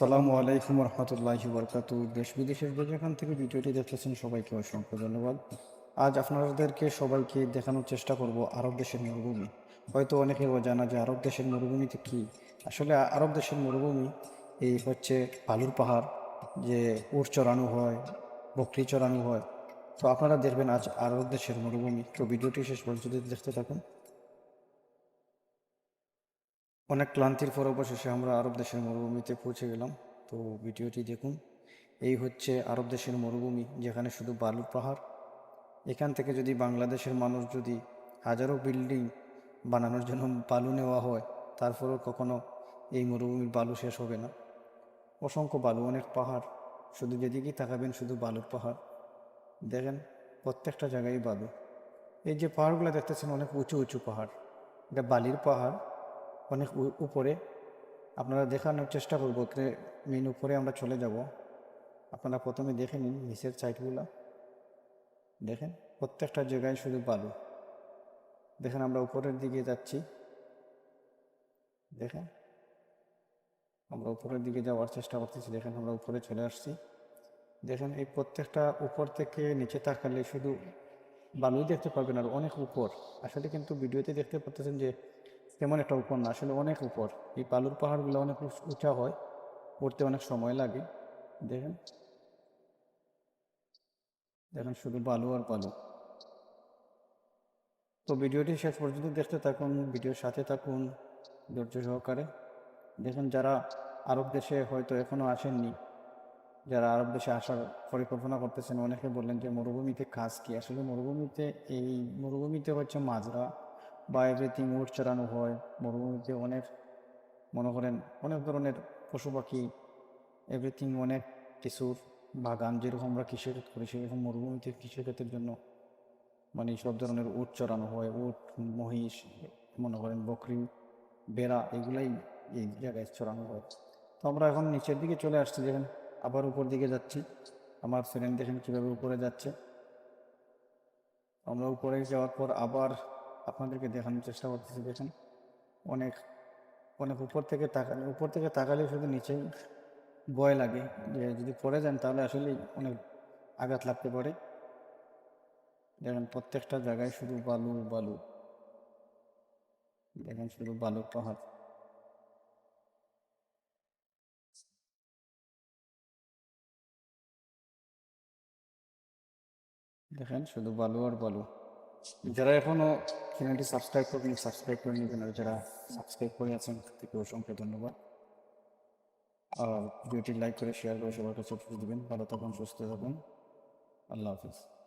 আসসালামু আলাইকুম রহমতুল্লাহি বরকাতু। দেশ বিদেশের যে যেখান থেকে ভিডিওটি দেখতেছেন সবাইকে অসংখ্য ধন্যবাদ। আজ আপনাদেরকে সবাইকে দেখানোর চেষ্টা করব আরব দেশের মরুভূমি। হয়তো অনেকে জানা যে আরব দেশের মরুভূমিতে কি? আসলে আরব দেশের মরুভূমি, এই হচ্ছে বালুর পাহাড়, যে উট চড়ানো হয়, বকরি চড়ানো হয়। তো আপনারা দেখবেন আজ আরব দেশের মরুভূমি। তো ভিডিওটি শেষ পর্যন্ত দেখতে থাকুন। অনেক ক্লান্তির পর অবশেষে আমরা আরব দেশের মরুভূমিতে পৌঁছে গেলাম। তো ভিডিওটি দেখুন। এই হচ্ছে আরব দেশের মরুভূমি, যেখানে শুধু বালুর পাহাড়। এখান থেকে যদি বাংলাদেশের মানুষ যদি হাজারো বিল্ডিং বানানোর জন্য বালু নেওয়া হয়, তারপরেও কখনো এই মরুভূমির বালু শেষ হবে না। অসংখ্য বালু, অনেক পাহাড়। শুধু যেদিকেই তাকাবেন, শুধু বালুর পাহাড়। দেখেন, প্রত্যেকটা জায়গায় বালু। এই যে পাহাড়গুলো দেখতেছেন, অনেক উঁচু উঁচু পাহাড়। এটা বালির পাহাড়। অনেক উপরে। আপনারা দেখানোর চেষ্টা করব মেন উপরে আমরা চলে যাব। আপনারা প্রথমে দেখে নিন নিচের সাইডগুলো দেখেন, প্রত্যেকটা জায়গায় শুধু বালু। দেখেন, আমরা উপরের দিকে যাচ্ছি। দেখেন, আমরা উপরের দিকে যাওয়ার চেষ্টা করতেছি। দেখেন, আমরা উপরে চলে আসছি। দেখেন, এই প্রত্যেকটা উপর থেকে নিচে তাকালে শুধু বালুই দেখতে পাবেন আর অনেক উপর। আসলে কিন্তু ভিডিওতে দেখতে পাচ্ছেন যে তেমন একটা উপর না, আসলে অনেক উপর। এই বালুর পাহাড়গুলো অনেক উঁচা হয় উঠতে অনেক সময় লাগে। দেখেন। দেখেন শুধু বালু আর বালু। তো ভিডিওটি শেষ পর্যন্ত দেখতে থাকুন, ভিডিওর সাথে থাকুন, ধৈর্য সহকারে। দেখুন যারা আরব দেশে হয়তো এখনও আসেননি, যারা আরব দেশে আসার পরিকল্পনা করতেছেন, অনেকে বললেন যে মরুভূমিতে কাজ কি? আসলে মরুভূমিতে এই মরুভূমিতে হচ্ছে মাজরা বা এভরিথিং উট চড়ানো হয়, মরুভূমিতে অনেক, মনে করেন অনেক ধরনের পশু পাখি এভরিথিং অনেক কিছুর বাগান যেরকম আমরা কৃষিক্ষেত করি, সেরকম মরুভূমিতে কৃষিক্ষেতের জন্য মানে সব ধরনের উট চড়ানো হয়, উট, মহিষ, মনে করেন বকরি, বেড়া এগুলাই এই জায়গায় চড়ানো হয়। তো আমরা এখন নিচের দিকে চলে আসছি, দেখেন আবার উপর দিকে যাচ্ছি। আমার ফ্রেন্ড দেখেন কীভাবে উপরে যাচ্ছে। আমরা উপরে যাওয়ার পর আবার আপনাদেরকে দেখানোর চেষ্টা করতেছি, দেখেন। অনেক অনেক উপর থেকে তাকালে, উপর থেকে তাকালে শুধু নিচে ভয় লাগে। যে যদি পড়ে যান তাহলে আসলে অনেক আঘাত লাগতে পারে। দেখেন, প্রত্যেকটা জায়গায় শুধু বালু বালু। দেখেন, শুধু বালুর পাহাড়। দেখেন, শুধু বালু আর বালু। যারা এখনও চ্যানেলটি সাবস্ক্রাইব করেনি সাবস্ক্রাইব করে নেবেন আর যারা সাবস্ক্রাইব করে আছেন, তাদেরকে অসংখ্য ধন্যবাদ। আর ভিডিওটি লাইক করে শেয়ার করে সবার কাছে দিবেন। ভালো থাকুন, সুস্থ থাকুন। আল্লাহ হাফিজ।